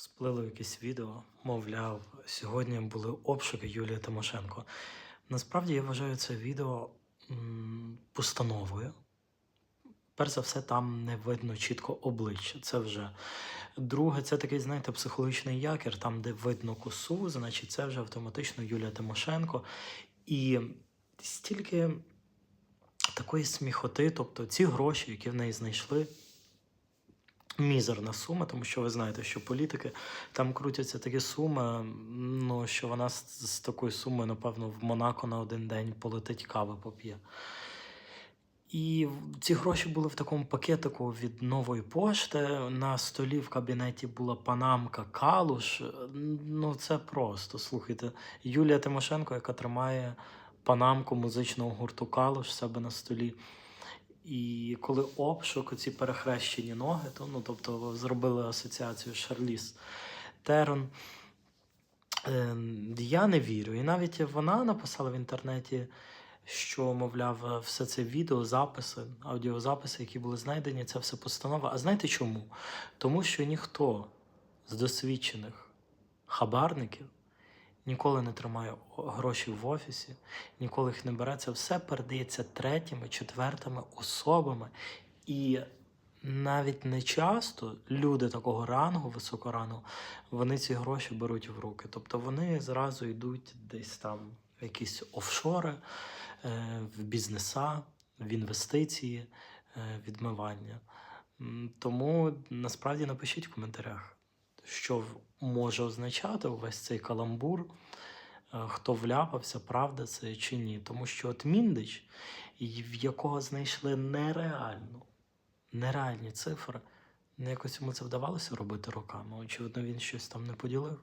Сплило якесь відео, мовляв, сьогодні були обшуки Юлії Тимошенко. Насправді я вважаю це відео постановою. Перш за все, там не видно чітко обличчя. Це вже. Друге, це такий, знаєте, психологічний якір, там, де видно косу, значить, це вже автоматично Юлія Тимошенко. І стільки такої сміхоти, тобто ці гроші, які в неї знайшли, мізерна сума, тому що ви знаєте, що політики там крутяться такі суми, ну що вона з, з такою сумою, напевно, в Монако на один день полетить кави поп'є. І ці гроші були в такому пакетику від нової пошти. На столі в кабінеті була панамка Калуш. Ну, це просто. Слухайте, Юлія Тимошенко, яка тримає панамку музичного гурту Калуш себе на столі. І коли обшук, ці перехрещені ноги, то ну, тобто зробили асоціацію Шарліз Терон. Ем, Я не вірю. І навіть вона написала в інтернеті, що, мовляв, все це відео, записи, аудіозаписи, які були знайдені, це все постанова. А знаєте чому? Тому що ніхто з досвідчених хабарників ніколи не тримає гроші в офісі, ніколи їх не бере. Це все передається третіми, четвертими особами. І навіть не часто люди такого рангу, високого рангу, вони ці гроші беруть в руки. Тобто вони зразу йдуть десь там в якісь офшори, е, в бізнеса, в інвестиції, е, відмивання. Тому насправді напишіть в коментарях, що може означати увесь цей каламбур, е, хто вляпався, правда це чи ні. Тому що от Міндич, в якого знайшли нереальну, нереальні цифри, не якось йому це вдавалося робити роками. Очевидно, він щось там не поділив.